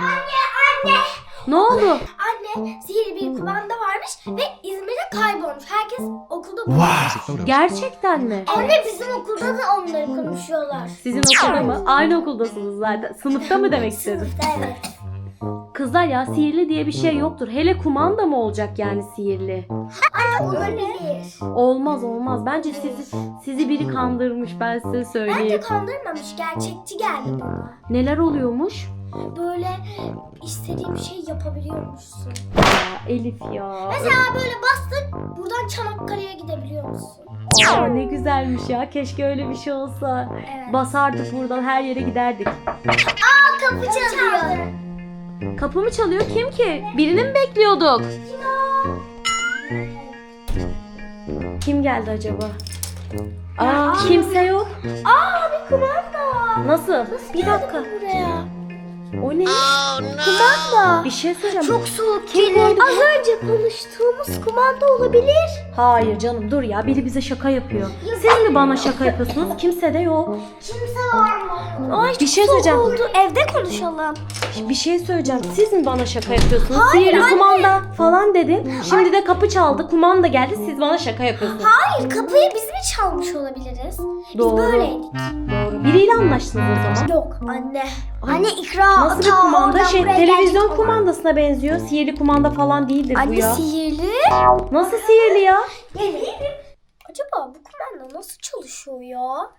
Anne, anne. Ne oldu? Anne, sihirli bir kumanda varmış ve İzmir'de kaybolmuş. Herkes okulda. Wow. Gerçekten mi? Anne bizim okulda da onları konuşuyorlar. Sizin okulda mı? Aynı okuldasınız zaten. Sınıfta mı demek istedin? Sınıfta evet. Kızlar ya sihirli diye bir şey yoktur. Hele kumanda mı olacak yani sihirli? Olabilir. Olmaz olmaz. Bence sizi sizi biri kandırmış ben size Bence söyleyeyim. kandırmamış. Gerçekçi geldi bana. Neler oluyormuş? Böyle istediğim şey yapabiliyormuşsun. Ya Elif ya. Mesela böyle bastın buradan Çanakkale'ye gidebiliyor musun? Aa, ne güzelmiş ya. Keşke öyle bir şey olsa. Evet. Basardık buradan her yere giderdik. kapı çalıyor. Kapı mı çalıyor? Kim ki? Birini mi bekliyorduk? Kim geldi acaba? Aa, kimse yok. Aa bir kumanda. Nasıl? Bir dakika. Buraya. O ne? Kumanda. Bir şey söyleyeceğim. Çok soğuk Kim koydu Az önce konuştuğumuz kumanda olabilir. Hayır canım dur ya biri bize şaka yapıyor. Siz mi bana şaka yapıyorsunuz? Kimse de yok. Kimse var mı? Ay Bir şey söyleyeceğim. oldu. Evde konuşalım. Bir şey söyleyeceğim. Siz mi bana şaka yapıyorsunuz? Hayır, Sihirli anne. kumanda falan dedin. Şimdi de kapı çaldı. Kumanda geldi. Siz bana şaka yapıyorsunuz. Hayır kapıyı biz mi çalmış olabiliriz? Biz Doğru. böyleydik. Biriyle anlaştınız o zaman. Yok anne. Ay, Anne ikra. Nasıl bir kumanda? Şey televizyon kumandasına benziyor. Sihirli kumanda falan değildir bu Anne ya. sihirli. Nasıl sihirli ya? Acaba bu kumanda nasıl çalışıyor ya?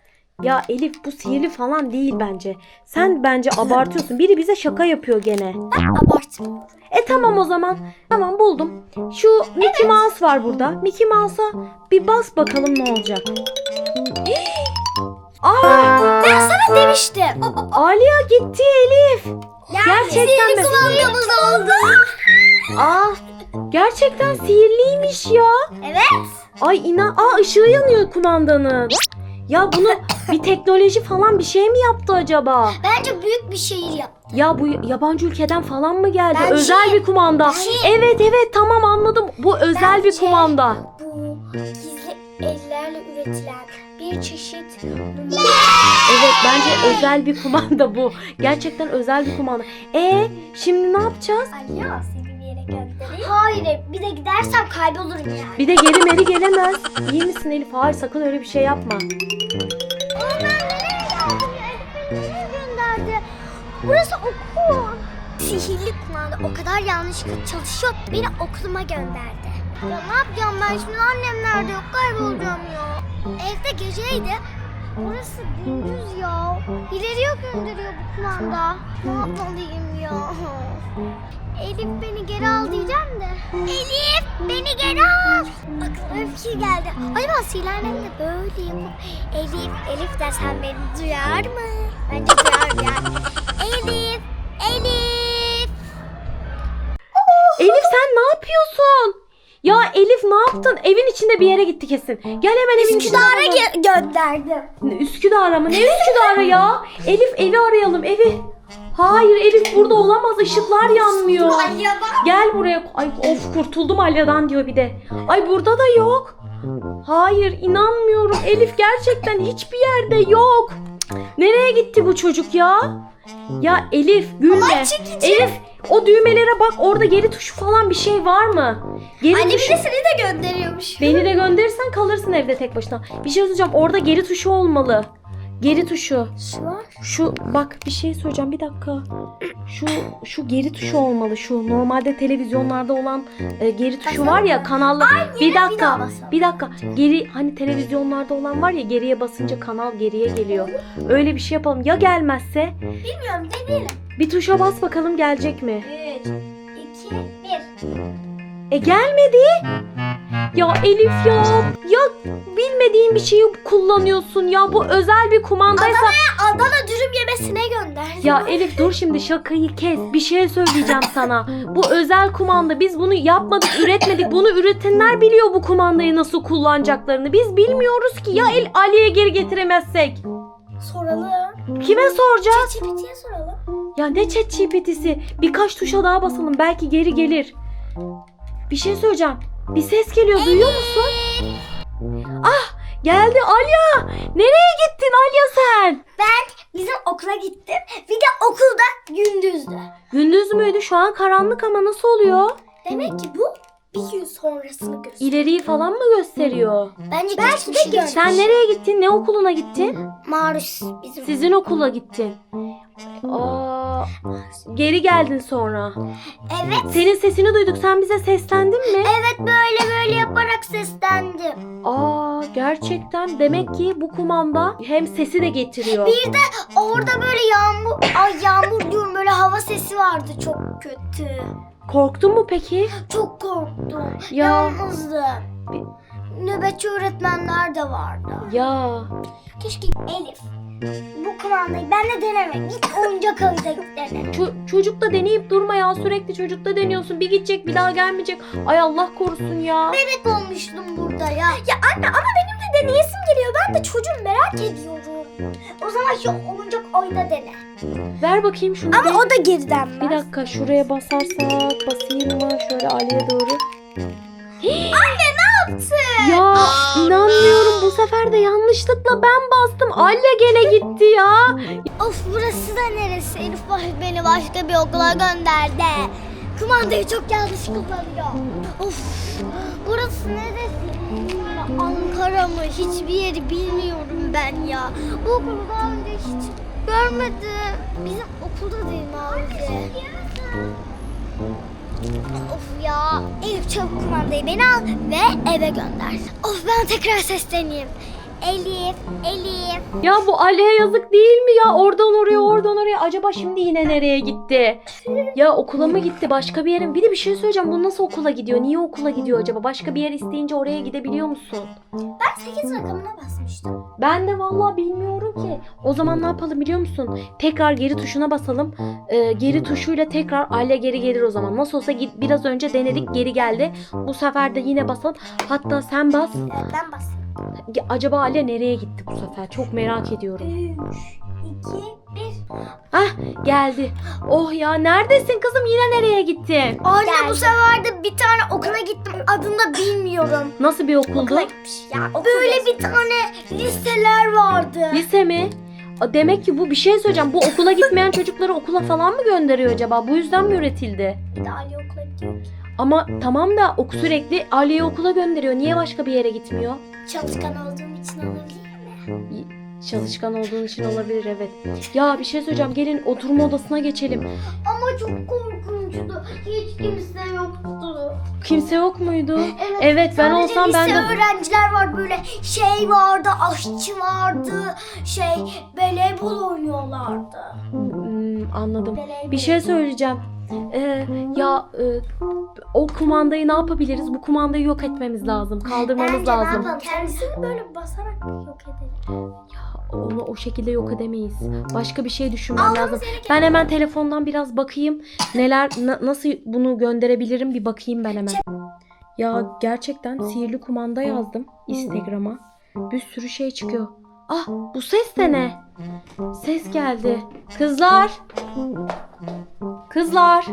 Ya Elif bu sihirli falan değil bence. Sen bence abartıyorsun. Biri bize şaka yapıyor gene. Abartmıyorum. E tamam o zaman. Tamam buldum. Şu Mickey Mouse var burada. Mickey Mouse'a bir bas bakalım ne olacak. Aa, Ben sana demiştim. Aliya gitti Elif. Gerçekten mi? kumandamız oldu. Aa, gerçekten sihirliymiş ya. Evet. Ay inan. Aa ışığı yanıyor kumandanın. Ya bunu bir teknoloji falan bir şey mi yaptı acaba? Bence büyük bir şehir yap. Ya bu yabancı ülkeden falan mı geldi? Bence- özel bir kumanda. Bence- Evet evet tamam anladım. Bu özel bir Bence- kumanda. Bu gizli ellerle üretilen bir çeşit Evet bence özel bir kumanda bu. Gerçekten özel bir kumanda. E şimdi ne yapacağız? Aliya seni bir yere göndereyim. Hayır bir de gidersem kaybolurum yani. Bir de geri meri gelemez. İyi misin Elif? Hayır sakın öyle bir şey yapma. Ama ben nereye geldim? Elif beni gönderdi? Burası okul. Sihirli kumanda o kadar yanlış çalışıyor beni okuluma gönderdi. Ya ne yapacağım ben şimdi annem nerede yok kaybolacağım ya. Evde geceydi. Burası gündüz ya. İleriye gönderiyor bu kumanda. Ne yapmalıyım ya? Elif beni geri al diyeceğim de. Elif beni geri al. Aklıma bir geldi. Acaba sihirlerle de böyle yapıp Elif, Elif dersen beni duyar mı? Bence duyar yani. Elif, Elif. Elif sen ne yapıyorsun? Ya Elif ne yaptın? Evin içinde bir yere gitti kesin. Gel hemen evin içine. Üsküdar'a ge- gönderdim. Ne, Üsküdar'a mı? Ne Üsküdar'a ya? Elif evi arayalım evi. Hayır Elif burada olamaz ışıklar yanmıyor. Gel buraya. Ay of kurtuldum Alya'dan diyor bir de. Ay burada da yok. Hayır inanmıyorum. Elif gerçekten hiçbir yerde yok. Nereye gitti bu çocuk ya? Ya Elif gülme. Elif o düğmelere bak orada geri tuşu falan bir şey var mı? Geri Anne bir tuşu- de seni de gönderiyormuş. Beni de gönderirsen kalırsın evde tek başına. Bir şey söyleyeceğim. Orada geri tuşu olmalı. Geri tuşu. Şu var. Şu bak bir şey söyleyeceğim bir dakika. Şu şu geri tuşu olmalı şu. Normalde televizyonlarda olan e, geri tuşu var ya kanallı. Bir dakika. Bir dakika. Geri hani televizyonlarda olan var ya geriye basınca kanal geriye geliyor. Öyle bir şey yapalım. Ya gelmezse? Bilmiyorum deneyelim. Bir tuşa bas bakalım gelecek mi? 3, 2, 1. E gelmedi. Ya Elif ya. Ya bilmediğin bir şeyi kullanıyorsun ya. Bu özel bir kumandaysa. Adana dürüm yemesine gönderdim. Ya Elif dur şimdi şakayı kes. Bir şey söyleyeceğim sana. Bu özel kumanda. Biz bunu yapmadık, üretmedik. Bunu üretenler biliyor bu kumandayı nasıl kullanacaklarını. Biz bilmiyoruz ki ya El Ali'ye geri getiremezsek. Soralım. Kime soracağız? ChatGPT'ye soralım. Ya ne chat GPT'si? Birkaç tuşa daha basalım. Belki geri gelir. Bir şey söyleyeceğim. Bir ses geliyor. Duyuyor musun? Ah Geldi Alya. Nereye gittin Alya sen? Ben bizim okula gittim. Bir de okulda gündüzdü. Gündüz müydü? Şu an karanlık ama nasıl oluyor? Demek ki bu bir gün sonrasını gösteriyor. İleriyi falan mı gösteriyor? Bence Belki de gün. Sen nereye gittin? Ne okuluna gittin? Marus bizim. Sizin okula gittin. Aa, geri geldin sonra. Evet. Senin sesini duyduk. Sen bize seslendin mi? Evet böyle böyle yaparak seslendim. Aa, gerçekten. Demek ki bu kumanda hem sesi de getiriyor. Bir de orada böyle yağmur, ay yağmur diyorum böyle hava sesi vardı çok kötü. Korktun mu peki? Çok korktum. Ya. Yalnızdım. Nöbetçi öğretmenler de vardı. Ya. Keşke Elif bu kumandayı ben de denemek. Git oyuncak avıda git dene. Ço- çocuk da deneyip durma ya. Sürekli çocukta deniyorsun. Bir gidecek bir daha gelmeyecek. Ay Allah korusun ya. Bebek olmuştum burada ya. Ya anne ama benim de deneyesim geliyor. Ben de çocuğum merak ediyorum. O zaman şu oyuncak oyunda dene. Ver bakayım şunu. Ama o da geriden Bir dakika şuraya basarsak basayım mı şöyle Ali'ye doğru. Anne ne yaptın? Ya inanmıyorum bu sefer de yanlışlıkla ben bastım. Alya gene gitti ya. Of burası da neresi? Elif beni başka bir okula gönderdi. Kumandayı çok yanlış kullanıyor. Of burası neresi? Ankara mı? Hiçbir yeri bilmiyorum ben ya. Bu okulu daha önce hiç görmedim. Bizim okulda değil abi. Of ya. Elif çabuk kumandayı beni al ve eve gönder. Of ben tekrar sesleneyim. Elif, Elif. Ya bu Ali'ye yazık değil mi ya? Oradan oraya oradan oraya. Acaba şimdi yine nereye gitti? Ya okula mı gitti? Başka bir yere mi? Bir de bir şey söyleyeceğim. Bu nasıl okula gidiyor? Niye okula gidiyor acaba? Başka bir yer isteyince oraya gidebiliyor musun? Ben 8 rakamına basmıştım. Ben de vallahi bilmiyorum ki. O zaman ne yapalım biliyor musun? Tekrar geri tuşuna basalım. Ee, geri tuşuyla tekrar Alya geri gelir o zaman. Nasıl olsa git, biraz önce denedik geri geldi. Bu sefer de yine basalım. Hatta sen bas. Ben basayım. Acaba Alya nereye gitti bu sefer? Çok merak ediyorum. 3, 2, 1. Ah geldi. Oh ya neredesin kızım? Yine nereye gittin? Anne bu sefer de bir tane okula gittim. Adını da bilmiyorum. Nasıl bir okuldu? ya, Böyle bir tane listeler vardı. Lise mi? Demek ki bu bir şey söyleyeceğim. Bu okula gitmeyen çocukları okula falan mı gönderiyor acaba? Bu yüzden mi üretildi? Bir de Ali okula gidiyor. Ama tamam da ok sürekli Ali'yi okula gönderiyor. Niye başka bir yere gitmiyor? Çalışkan olduğum için olabilir mi? Çalışkan olduğun için olabilir evet. Ya bir şey söyleyeceğim. Gelin oturma odasına geçelim. Ama çok korkunçtu. Hiç kimse yoktu. Kimse yok muydu? Evet, Evet ben olsam ben de öğrenciler var böyle şey vardı, aşçı vardı, şey voleybol oynuyorlardı. Hmm, anladım. Voleybol. Bir şey söyleyeceğim. Ee, ya e, o kumandayı ne yapabiliriz? Bu kumandayı yok etmemiz lazım. Kaldırmamız Bence lazım. ne yapalım? Kendisini böyle basarak yok edelim. Ya onu o şekilde yok edemeyiz. Başka bir şey düşünmem Almamız lazım. Ben hemen telefondan biraz bakayım. Neler na- nasıl bunu gönderebilirim bir bakayım ben hemen. Ya gerçekten sihirli kumanda yazdım Instagram'a. Bir sürü şey çıkıyor. Ah bu ses de ne? Ses geldi. Kızlar. Kızlar.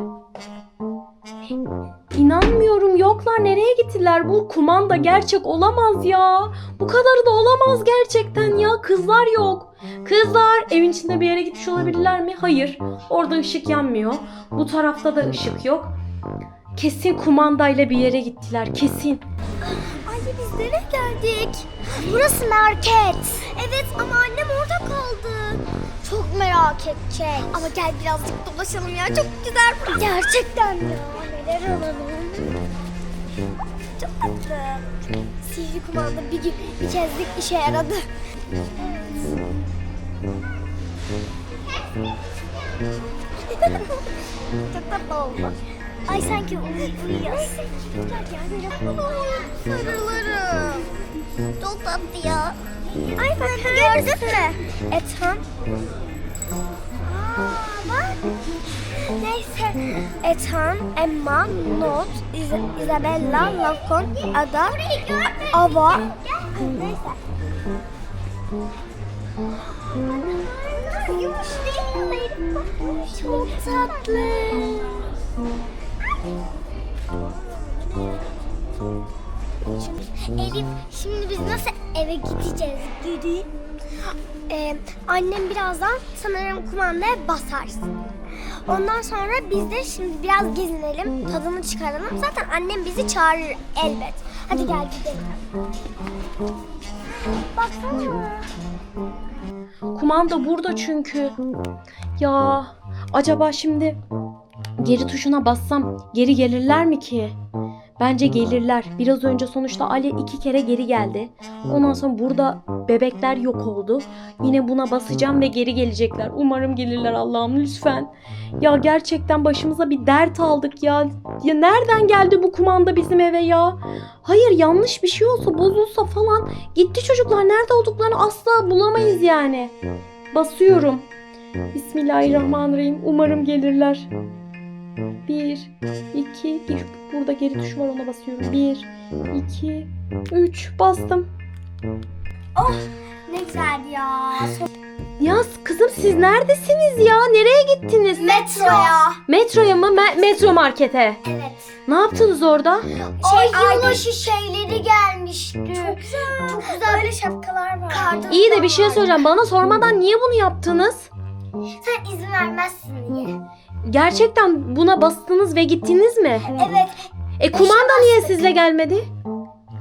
İnanmıyorum. Yoklar. Nereye gittiler? Bu kumanda gerçek olamaz ya. Bu kadarı da olamaz gerçekten ya. Kızlar yok. Kızlar evin içinde bir yere gitmiş olabilirler mi? Hayır. Orada ışık yanmıyor. Bu tarafta da ışık yok. Kesin kumandayla bir yere gittiler. Kesin. Anne biz nereye geldik? Burası market. Evet ama annem orada kaldı. Çok merak edecek. Ama gel birazcık dolaşalım ya. Çok güzel burası. Gerçekten ya. Neler alalım? Çok tatlı. Sihirli kumanda bir gün bir kezlik işe yaradı. Çok tatlı oldu. Ay sanki uy- uyuyorsun. Sarılarım. Çok tatlı ya. Ay ben gördün mü? Ethan. Bak. Neyse. Ethan, Emma, Not, Iz- Isabella, Lacon, Ada, Ava. Neyse. Çok tatlı. Elif şimdi biz nasıl eve gideceğiz. Gidi. Ee, annem birazdan sanırım kumandaya basar. Ondan sonra biz de şimdi biraz gezinelim, tadını çıkaralım. Zaten annem bizi çağırır elbet. Hadi gel gidelim. Baksana. Kumanda burada çünkü. Ya acaba şimdi geri tuşuna bassam geri gelirler mi ki? Bence gelirler. Biraz önce sonuçta Ali iki kere geri geldi. Ondan sonra burada bebekler yok oldu. Yine buna basacağım ve geri gelecekler. Umarım gelirler Allah'ım lütfen. Ya gerçekten başımıza bir dert aldık ya. Ya nereden geldi bu kumanda bizim eve ya? Hayır yanlış bir şey olsa bozulsa falan gitti çocuklar nerede olduklarını asla bulamayız yani. Basıyorum. Bismillahirrahmanirrahim. Umarım gelirler. Bir, iki, bir. Burada geri tuşu var ona basıyorum. Bir, iki, üç. Bastım. Ne güzel ya. Ya kızım siz neredesiniz ya? Nereye gittiniz? Metroya. Metroya mı? Me- metro markete. Evet. Ne yaptınız orada? Şey, yılbaşı şeyleri gelmişti. Çok güzel. Çok güzel. Böyle şapkalar var. Kardan İyi de bir şey söyleyeceğim. Bana sormadan niye bunu yaptınız? Sen izin vermezsin diye. Gerçekten buna bastınız ve gittiniz mi? Evet. E kumanda niye sizle gelmedi?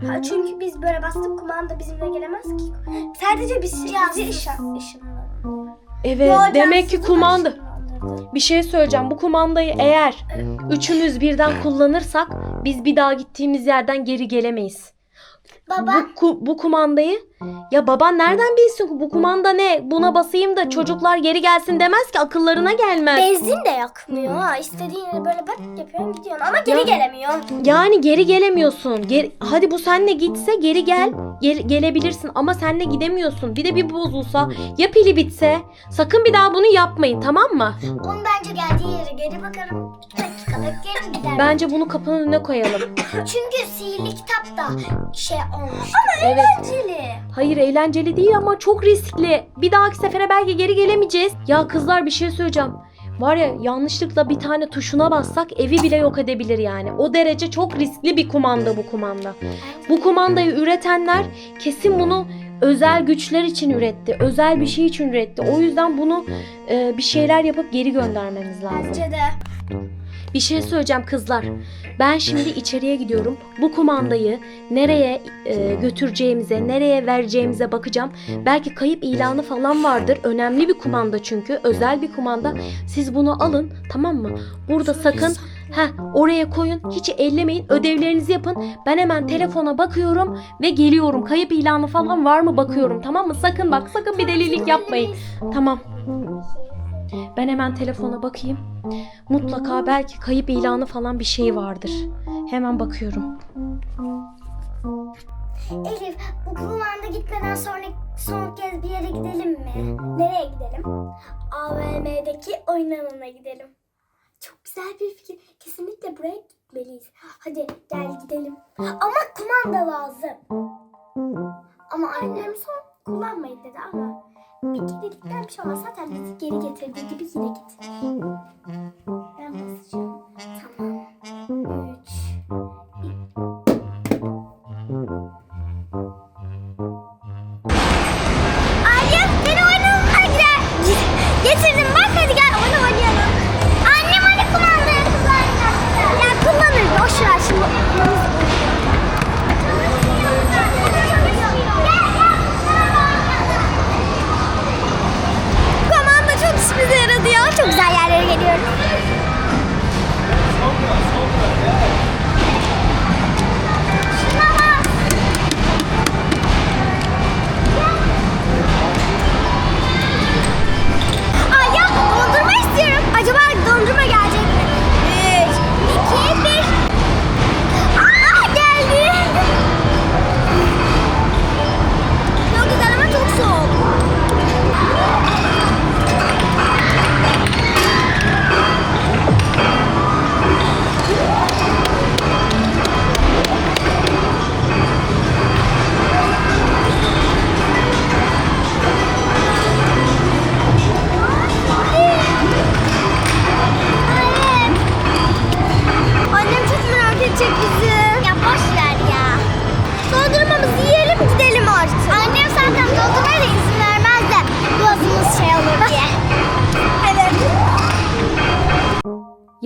Ha, Çünkü biz böyle bastık kumanda bizimle gelemez ki. Sadece biz bizi ışın, Evet demek ki kumanda. Bir şey söyleyeceğim. Bu kumandayı eğer üçümüz birden kullanırsak biz bir daha gittiğimiz yerden geri gelemeyiz. Baba. Bu, ku- bu kumandayı ya baban nereden bilsin bu kumanda ne? Buna basayım da çocuklar geri gelsin demez ki akıllarına gelmez. Benzin de yakmıyor ha. İstediğin yere böyle bak yapıyorsun gidiyorsun ama geri Ya. gelemiyor. Yani geri gelemiyorsun. Geri, hadi bu seninle gitse geri gel. Gel- gelebilirsin ama seninle gidemiyorsun. Bir de bir bozulsa ya pili bitse sakın bir daha bunu yapmayın tamam mı? Onun bence geldiği yere geri bakarım. Dakikada geri gider. Bence bunu kapının önüne koyalım. Çünkü sihirli kitap da şey olmuş. Evet. Eğlenceli. Hayır eğlenceli değil ama çok riskli. Bir dahaki sefere belki geri gelemeyeceğiz. Ya kızlar bir şey söyleyeceğim. Var ya yanlışlıkla bir tane tuşuna bassak evi bile yok edebilir yani. O derece çok riskli bir kumanda bu kumanda. Bu kumandayı üretenler kesin bunu özel güçler için üretti. Özel bir şey için üretti. O yüzden bunu e, bir şeyler yapıp geri göndermemiz lazım. Bence de. Bir şey söyleyeceğim kızlar. Ben şimdi içeriye gidiyorum. Bu kumandayı nereye e, götüreceğimize, nereye vereceğimize bakacağım. Belki kayıp ilanı falan vardır. Önemli bir kumanda çünkü. Özel bir kumanda. Siz bunu alın tamam mı? Burada sakın ha oraya koyun. Hiç ellemeyin. Ödevlerinizi yapın. Ben hemen telefona bakıyorum ve geliyorum. Kayıp ilanı falan var mı bakıyorum tamam mı? Sakın bak sakın bir delilik yapmayın. Tamam. Ben hemen telefona bakayım. Mutlaka belki kayıp ilanı falan bir şey vardır. Hemen bakıyorum. Elif bu kumanda gitmeden sonra son kez bir yere gidelim mi? Nereye gidelim? AVM'deki oyun alanına gidelim. Çok güzel bir fikir. Kesinlikle buraya gitmeliyiz. Hadi gel gidelim. Ama kumanda lazım. Ama annem son kullanmayın dedi ama bir kerelikten bir şey olmaz. Zaten bizi geri getirdiği gibi yine git. Ben basacağım. Tamam.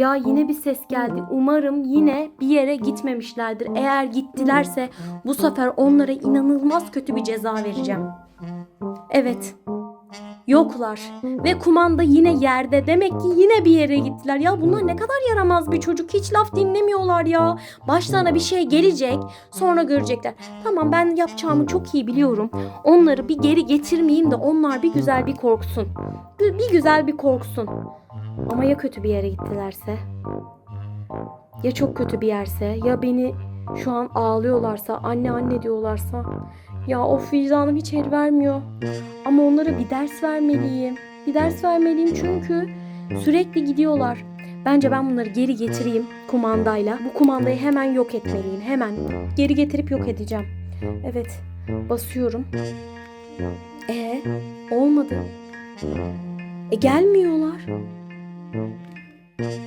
Ya yine bir ses geldi. Umarım yine bir yere gitmemişlerdir. Eğer gittilerse bu sefer onlara inanılmaz kötü bir ceza vereceğim. Evet. Yoklar. Ve kumanda yine yerde. Demek ki yine bir yere gittiler. Ya bunlar ne kadar yaramaz bir çocuk. Hiç laf dinlemiyorlar ya. Başlarına bir şey gelecek. Sonra görecekler. Tamam ben yapacağımı çok iyi biliyorum. Onları bir geri getirmeyeyim de onlar bir güzel bir korksun. Bir, bir güzel bir korksun. Ama ya kötü bir yere gittilerse? Ya çok kötü bir yerse? Ya beni şu an ağlıyorlarsa, anne anne diyorlarsa? Ya of vicdanım hiç el vermiyor. Ama onlara bir ders vermeliyim. Bir ders vermeliyim çünkü sürekli gidiyorlar. Bence ben bunları geri getireyim kumandayla. Bu kumandayı hemen yok etmeliyim. Hemen geri getirip yok edeceğim. Evet. Basıyorum. E olmadı. E gelmiyorlar.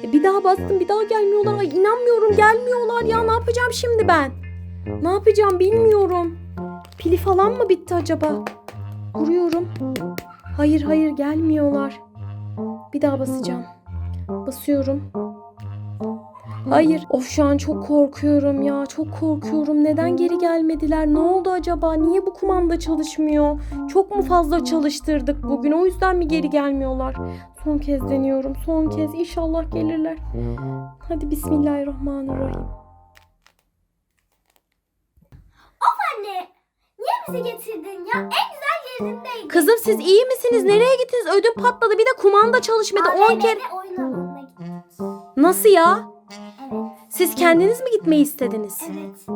E, bir daha bastım bir daha gelmiyorlar. Ay inanmıyorum gelmiyorlar ya ne yapacağım şimdi ben? Ne yapacağım bilmiyorum. Pili falan mı bitti acaba? Vuruyorum. Hayır hayır gelmiyorlar. Bir daha basacağım. Basıyorum. Hayır. Of şu an çok korkuyorum ya. Çok korkuyorum. Neden geri gelmediler? Ne oldu acaba? Niye bu kumanda çalışmıyor? Çok mu fazla çalıştırdık bugün? O yüzden mi geri gelmiyorlar? Son kez deniyorum. Son kez. İnşallah gelirler. Hadi Bismillahirrahmanirrahim. Anne niye bizi getirdin ya? En güzel yerindeydik. Kızım siz iyi misiniz? Nereye gittiniz? Ödüm patladı. Bir de kumanda çalışmadı. 10 kere. Oyun alanına gittik. Nasıl ya? Siz kendiniz mi gitmeyi istediniz? Evet.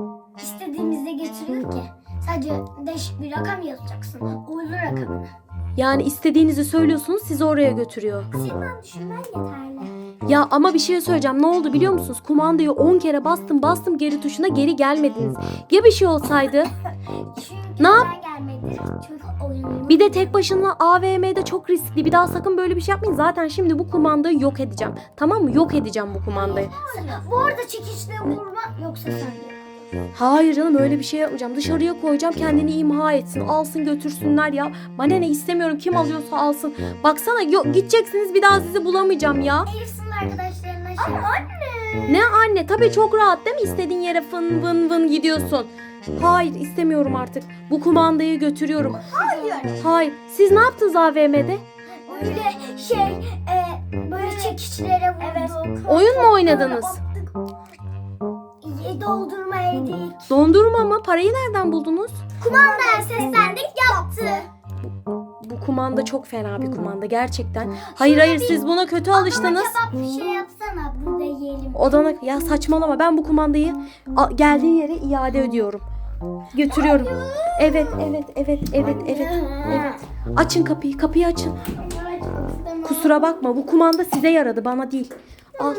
İstediğimizde getiriyor ki. Sadece değişik bir rakam yazacaksın. Uğurlu rakamını. Yani istediğinizi söylüyorsunuz sizi oraya götürüyor. Senin düşünmen yeterli. Ya ama bir şey söyleyeceğim. Ne oldu biliyor musunuz? Kumandayı 10 kere bastım bastım geri tuşuna geri gelmediniz. Ya bir şey olsaydı? Çünkü Ne yap- gelmedi? Çünkü. Bir de tek başına AVM'de çok riskli. Bir daha sakın böyle bir şey yapmayın. Zaten şimdi bu kumandayı yok edeceğim. Tamam mı? Yok edeceğim bu kumandayı. Bu arada çekişle vurma yoksa sen de. Hayır canım öyle bir şey yapmayacağım. Dışarıya koyacağım kendini imha etsin. Alsın götürsünler ya. Bana ne istemiyorum kim alıyorsa alsın. Baksana yok gideceksiniz bir daha sizi bulamayacağım ya. Elif sınıf arkadaşlarına şey. Ama anne. Ne anne tabii çok rahat değil mi? İstediğin yere fın vın vın gidiyorsun. Hayır istemiyorum artık. Bu kumandayı götürüyorum. Hayır. Hayır. Siz ne yaptınız AVM'de? Öyle şey e, böyle çekişlere vurduk. Oyun mu oynadınız? E, doldurma yedik. Dondurma mı? Parayı nereden buldunuz? Kumandaya seslendik yaptı. Bu kumanda çok fena bir kumanda gerçekten. Hayır hayır siz buna kötü alıştınız. Kebap bir şey yapsana burada yiyelim. Odana ya saçmalama ben bu kumandayı a- geldiği yere iade ediyorum. Götürüyorum. Evet evet evet evet evet evet. Açın kapıyı kapıyı açın. Kusura bakma bu kumanda size yaradı bana değil. Al.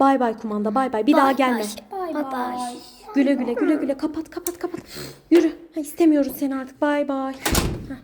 Bay bay kumanda bay bay bir daha gelme. Bay bay. Güle güle güle güle kapat kapat kapat. Yürü. Ha, istemiyoruz seni artık bay bay. Heh.